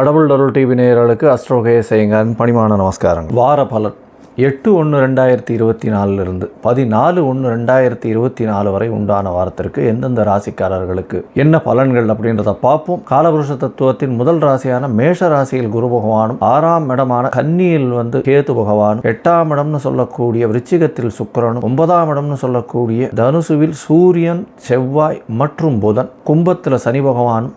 கடவுள் அருள் டிவி நேயர்களுக்கு அஸ்ட்ரோகய செய்யுங்கன் பணிமான நமஸ்காரங்கள். வார பலன். எட்டு ஒன்று ரெண்டாயிரத்தி இருபத்தி நாலுலேருந்து பதினாலு ஒன்று ரெண்டாயிரத்தி இருபத்தி நாலு வரை உண்டான வாரத்திற்கு எந்தெந்த ராசிக்காரர்களுக்கு என்ன பலன்கள் அப்படின்றத பார்ப்போம். காலபுருஷ தத்துவத்தின் முதல் ராசியான மேஷ ராசியில் குரு பகவானும் ஆறாம் இடமான கன்னியில் வந்து கேது பகவானும் எட்டாம் இடம்னு சொல்லக்கூடிய விருச்சிகத்தில் சுக்கரனும் ஒன்பதாம் இடம்னு சொல்லக்கூடிய தனுசுவில் சூரியன் செவ்வாய் மற்றும் புதன் கும்பத்தில் சனி பகவானும்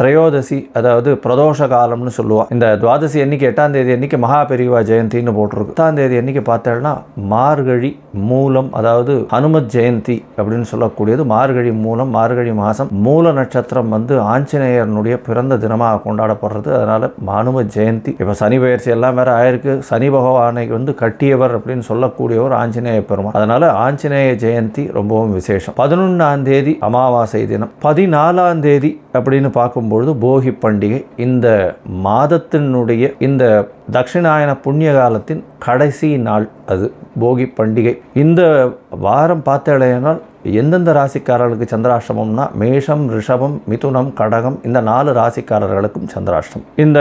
திரையோதசி அதாவது பிரதோஷ காலம்னு சொல்லுவாள் இந்த துவாதசி அன்னைக்கு எட்டாம் தேதி அன்னைக்கு மகா பெரிவா ஜெயந்தின்னு போட்டிருக்கு. எட்டாம் தேதி அன்னைக்கு பார்த்தேன்னா மார்கழி மூலம் அதாவது ஹனுமத் ஜெயந்தி அப்படின்னு சொல்லக்கூடியது. மார்கழி மூலம் மார்கழி மாதம் மூல நட்சத்திரம் வந்து ஆஞ்சநேயரனுடைய பிறந்த தினமாக கொண்டாடப்படுறது. அதனால ஹனும ஜெயந்தி. இப்போ சனி பயிற்சி எல்லாம் வேற ஆயிருக்கு. சனி பகவானை வந்து கட்டியவர் அப்படின்னு சொல்லக்கூடியவர் ஆஞ்சநேய பெருமாள் அதனால ஆஞ்சநேய ஜெயந்தி ரொம்பவும் விசேஷம். பதினொன்றாம் தேதி அமாவாசை தினம். பதினாலாம் தேதி அப்படின்னு பார்க்கும்பொழுது போகி பண்டிகை இந்த மாதத்தினுடைய இந்த தட்சிணாயன புண்ணிய காலத்தின் கடைசி நாள் அது போகி பண்டிகை. இந்த வாரம் பார்த்தேனால் எந்தெந்த ராசிக்காரர்களுக்கு சந்திராஷ்டமம்னா மேஷம் ரிஷபம் மிதுனம் கடகம் இந்த நாலு ராசிக்காரர்களுக்கும் சந்திராஷ்டம். இந்த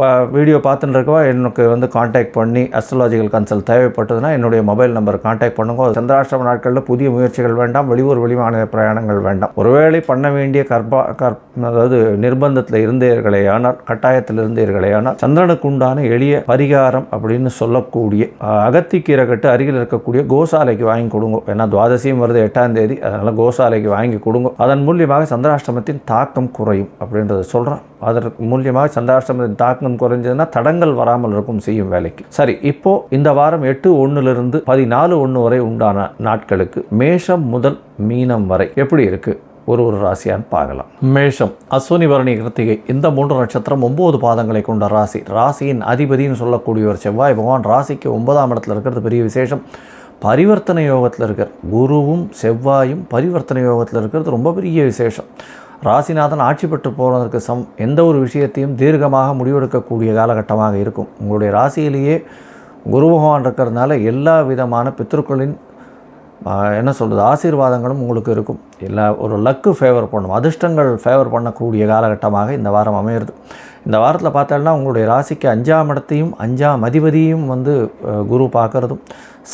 ப வீடியோ பார்த்துட்டு இருக்கவா எனக்கு வந்து காண்டாக்ட் பண்ணி அஸ்ட்ராலஜிக்கல் கன்சல்ட் தேவைப்பட்டதுன்னா என்னுடைய மொபைல் நம்பர் காண்டாக்ட் பண்ணுங்க. சந்திராஷ்டம நாட்களில் புதிய முயற்சிகள் வேண்டாம் வெளியூர் வெளிமாநில பிரயாணங்கள் வேண்டாம். ஒருவேளை பண்ண வேண்டிய கற்பா கற் அதாவது நிர்பந்தத்தில் இருந்தீர்களேயானால் கட்டாயத்தில் இருந்தீர்களேயானால் சந்திரனுக்கு உண்டான எளிய பரிகாரம் அப்படின்னு சொல்லக்கூடிய அகத்திக்கீரை கட்டு அருகில் இருக்கக்கூடிய கோசாலைக்கு வாங்கி கொடுங்க. ஏன்னா துவாதசியும் வருது எட்டாம் தேதி அதனால் கோசாலைக்கு வாங்கி கொடுங்க. அதன் மூலியமாக சந்திராஷ்டமத்தின் தாக்கம் குறையும் அப்படின்றத சொல்கிறோம் அதற்கு மூலியமாக சந்திராஷ்டமத்தின் தாக்கம் குறைஞ்சதுன்னா தடங்கள் வராமல் இருக்கும் செய்யும் வேலைக்கு. சரி இப்போ இந்த வாரம் எட்டு ஒன்றுலேருந்து பதினாலு ஒன்று வரை உண்டான நாட்களுக்கு மேஷம் முதல் மீனம் வரை எப்படி இருக்குது ஒரு ஒரு ராசியான்னு பார்க்கலாம். மேஷம் அஸ்வினி பரணி கிருத்திகை இந்த மூன்று நட்சத்திரம் ஒன்பது பாதங்களை கொண்ட ராசி. ராசியின் அதிபதினு சொல்லக்கூடியவர் செவ்வாய் பகவான். ராசிக்கு ஒன்பதாம் இடத்துல இருக்கிறது பெரிய விசேஷம். பரிவர்த்தனை யோகத்தில் இருக்கார். குருவும் செவ்வாயும் பரிவர்த்தனை யோகத்தில் இருக்கிறது ரொம்ப பெரிய விசேஷம். ராசிநாதன் ஆட்சி பெற்று போகிறதற்கு சம் எந்த ஒரு விஷயத்தையும் தீர்க்கமாக முடிவெடுக்கக்கூடிய காலகட்டமாக இருக்கும். உங்களுடைய ராசியிலேயே குரு பகவான் இருக்கிறதுனால எல்லா விதமான பித்ருக்களின் என்ன சொல்கிறது ஆசீர்வாதங்களும் உங்களுக்கு இருக்கும். எல்லா ஒரு லக்கு ஃபேவர் பண்ணும். அதிர்ஷ்டங்கள் ஃபேவர் பண்ணக்கூடிய காலகட்டமாக இந்த வாரம் அமையிறது. இந்த வாரத்தில் பார்த்தோம்னா உங்களுடைய ராசிக்கு அஞ்சாம் இடத்தையும் அஞ்சாம் அதிபதியும் வந்து குரு பார்க்குறதும்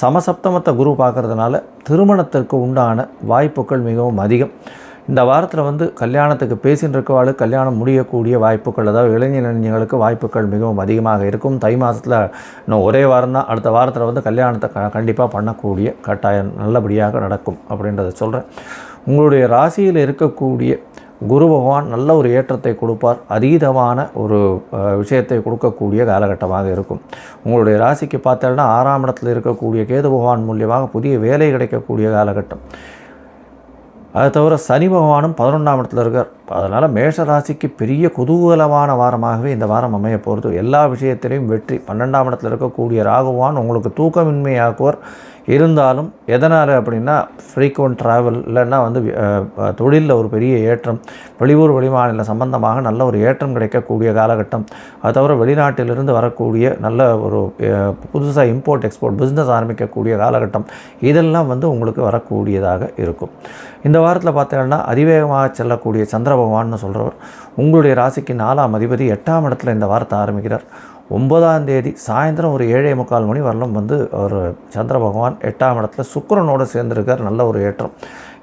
சமசப்தமத்தை குரு பார்க்கறதுனால திருமணத்திற்கு உண்டான வாய்ப்புகள் மிகவும் அதிகம். இந்த வாரத்தில் வந்து கல்யாணத்துக்கு பேசின்னு கல்யாணம் முடியக்கூடிய வாய்ப்புகள் அதாவது இளைஞர் இளைஞர்களுக்கு வாய்ப்புகள் மிகவும் அதிகமாக இருக்கும். தை மாதத்தில் இன்னும் ஒரே வாரம் தான் அடுத்த வாரத்தில் வந்து கல்யாணத்தை க கண்டிப்பாக பண்ணக்கூடிய கட்டாயம் நல்லபடியாக நடக்கும் அப்படின்றத சொல்கிறேன் உங்களுடைய ராசியில் இருக்கக்கூடிய குரு பகவான் நல்ல ஒரு ஏற்றத்தை கொடுப்பார் அதீதமான ஒரு விஷயத்தை கொடுக்கக்கூடிய காலகட்டமாக இருக்கும். உங்களுடைய ராசிக்கு பார்த்தோன்னா ஆறாம் இடத்துல இருக்கக்கூடிய கேது பகவான் மூலியமாக புதிய வேலை கிடைக்கக்கூடிய காலகட்டம். அதை தவிர சனி பகவானும் பதினொன்றாம் இடத்துல இருக்கார். அதனால் மேஷராசிக்கு பெரிய குதூகலமான வாரமாகவே இந்த வாரம் அமைய போகிறது எல்லா விஷயத்திலையும் வெற்றி. பன்னெண்டாம் இடத்துல இருக்கக்கூடிய ராகுவான் உங்களுக்கு தூக்கமின்மையாக்குவர். இருந்தாலும் எதனால் அப்படின்னா ஃப்ரீக்வெண்ட் ட்ராவல் இல்லைன்னா வந்து தொழிலில் ஒரு பெரிய ஏற்றம் வெளியூர் வெளிமாநில சம்பந்தமாக நல்ல ஒரு ஏற்றம் கிடைக்கக்கூடிய காலகட்டம். அது தவிர வெளிநாட்டிலிருந்து வரக்கூடிய நல்ல ஒரு புதுசாக இம்போர்ட் எக்ஸ்போர்ட் பிஸ்னஸ் ஆரம்பிக்கக்கூடிய காலகட்டம். இதெல்லாம் வந்து உங்களுக்கு வரக்கூடியதாக இருக்கும். இந்த வாரத்தில் பார்த்தீங்கன்னா அதிவேகமாக செல்லக்கூடிய சந்திர பகவான்னு சொல்கிறவர் உங்களுடைய ராசிக்கு நாலாம் அதிபதி எட்டாம் இடத்துல இந்த வாரத்தை ஆரம்பிக்கிறார். ஒன்பதாம் தேதி சாயந்தரம் ஒரு ஏழே முக்கால் மணி வரலும் வந்து ஒரு சந்திர பகவான் எட்டாம் இடத்துல சுக்கிரனோடு சேர்ந்துருக்கார். நல்ல ஒரு ஏற்றம்.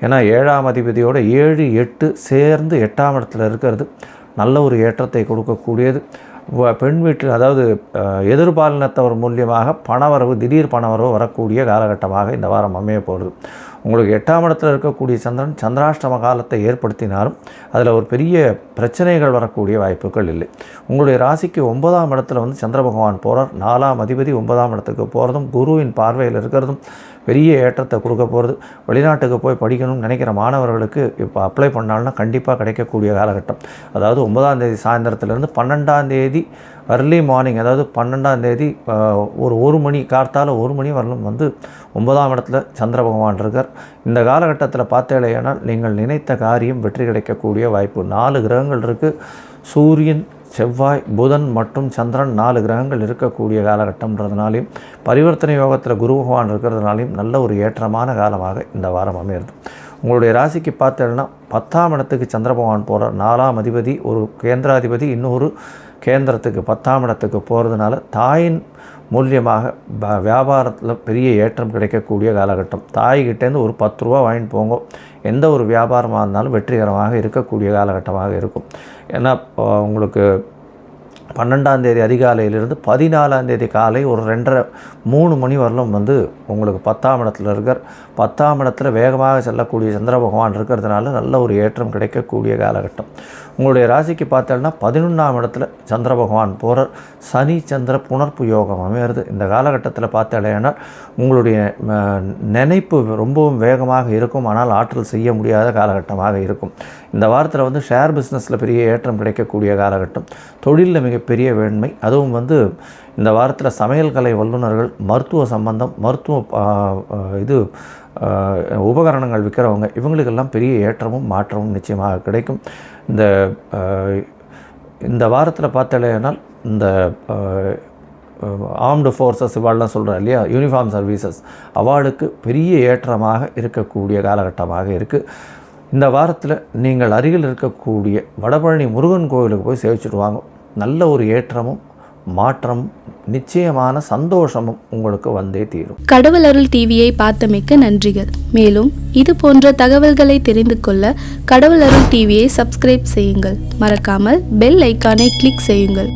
ஏன்னா ஏழாம் அதிபதியோட ஏழு எட்டு சேர்ந்து எட்டாம் இடத்துல இருக்கிறது. நல்ல ஒரு ஏற்றத்தை கொடுக்கக்கூடியது. பெண் வீட்டில் அதாவது எதிர்பாலினத்தவர் மூலியமாக பணவரவு திடீர் பணவரவு வரக்கூடிய காலகட்டமாக இந்த வாரம் அமைய போகிறது உங்களுக்கு எட்டாம் இடத்துல இருக்கக்கூடிய சந்திரன் சந்திராஷ்டம காலத்தை ஏற்படுத்தினாலும் அதில் ஒரு பெரிய பிரச்சனைகள் வரக்கூடிய வாய்ப்புகள் இல்லை. உங்களுடைய ராசிக்கு ஒன்பதாம் இடத்துல வந்து சந்திர பகவான் போகிறார் நாலாம் அதிபதி ஒன்பதாம் இடத்துக்கு போகிறதும் குருவின் பார்வையில் இருக்கிறதும் பெரிய ஏற்றத்தை கொடுக்க போகிறது வெளிநாட்டுக்கு போய் படிக்கணும்னு நினைக்கிற மாணவர்களுக்கு இப்போ அப்ளை பண்ணாலும்னா கண்டிப்பாக கிடைக்கக்கூடிய காலகட்டம். அதாவது ஒன்பதாம் தேதி சாயந்தரத்துலேருந்து பன்னெண்டாம் தேதி அர்லி மார்னிங் அதாவது பன்னெண்டாம் தேதி ஒரு ஒரு மணி கார்த்தால ஒரு மணி வரலும் வந்து ஒன்பதாம் இடத்துல சந்திர பகவான் இருக்கார். இந்த காலகட்டத்தில் பார்த்தேலையானால் நீங்கள் நினைத்த காரியம் வெற்றி கிடைக்கக்கூடிய வாய்ப்பு நாலு கிரகங்கள் இருக்குது சூரியன் செவ்வாய் புதன் மற்றும் சந்திரன் நாலு கிரகங்கள் இருக்கக்கூடிய காலகட்டம்ன்றதுனாலையும் பரிவர்த்தனை யோகத்தில் குரு பகவான் இருக்கிறதுனாலையும் நல்ல ஒரு ஏற்றமான காலமாக இந்த வாரம் அமையிறது. உங்களுடைய ராசிக்கு பார்த்தேன்னா பத்தாம் இடத்துக்கு சந்திர பகவான் போகிறார் நாலாம் அதிபதி ஒரு கேந்திராதிபதி இன்னொரு கேந்திரத்துக்கு பத்தாம் இடத்துக்கு போகிறதுனால தாயின் மூலியமாக ப- வியாபாரத்தில் பெரிய ஏற்றம் கிடைக்கக்கூடிய காலகட்டம். தாய்கிட்டேருந்து ஒரு பத்து ரூபா வாங்கிட்டு போங்க. எந்த ஒரு வியாபாரமாக இருந்தாலும் வெற்றிகரமாக இருக்கக்கூடிய காலகட்டமாக இருக்கும். ஏன்னா உங்களுக்கு பன்னெண்டாம் தேதி அதிகாலையிலிருந்து பதினாலாம் தேதி காலை ஒரு ரெண்டரை மூணு மணி வரலும் வந்து உங்களுக்கு பத்தாம் இடத்துல இருக்கார். பத்தாம் இடத்துல வேகமாக செல்லக்கூடிய சந்திர பகவான் இருக்கிறதுனால நல்ல ஒரு ஏற்றம் கிடைக்கக்கூடிய காலகட்டம். உங்களுடைய ராசிக்கு பார்த்தோன்னா பதினொன்றாம் இடத்துல சந்திர பகவான் போகிறார் சனி சந்திர புணர்ப்பு யோகம் அமையிறது. இந்த காலகட்டத்தில் பார்த்தேன்னா உங்களுடைய நினைப்பு ரொம்பவும் வேகமாக இருக்கும். ஆனால் ஆற்றல் செய்ய முடியாத காலகட்டமாக இருக்கும். இந்த வாரத்தில் வந்து ஷேர் பிஸ்னஸில் பெரிய ஏற்றம் கிடைக்கக்கூடிய காலகட்டம். தொழிலில் மிகப்பெரிய வேண்மை. அதுவும் வந்து இந்த வாரத்தில் சமையல் கலை வல்லுநர்கள் மருத்துவ சம்பந்தம் மருத்துவ இது உபகரணங்கள் விற்கிறவங்க இவங்களுக்கெல்லாம் பெரிய ஏற்றமும் மாற்றமும் நிச்சயமாக கிடைக்கும். இந்த இந்த வாரத்தில் பார்த்தாலேனால் இந்த ஆர்ம்டு ஃபோர்ஸஸ் இவாள்லாம் சொல்கிறேன் இல்லையா? யூனிஃபார்ம் சர்வீசஸ் அவார்டுக்கு பெரிய ஏற்றமாக இருக்கக்கூடிய காலகட்டமாக இருக்குது இந்த வாரத்தில் நீங்கள் அருகில் இருக்கக்கூடிய வடபழனி முருகன் கோவிலுக்கு போய் சேவிச்சுட்டு வாங்க. நல்ல ஒரு ஏற்றமும் மாற்றம் நிச்சயமான சந்தோஷமும் உங்களுக்கு வந்தே தீரும். கடவுள் அருள் டிவியை பார்த்தமைக்க நன்றிகள். மேலும் இது போன்ற தகவல்களை தெரிந்து கொள்ள கடவுள் அருள் டிவியை சப்ஸ்கிரைப் செய்யுங்கள். மறக்காமல் பெல் ஐக்கானை கிளிக் செய்யுங்கள்.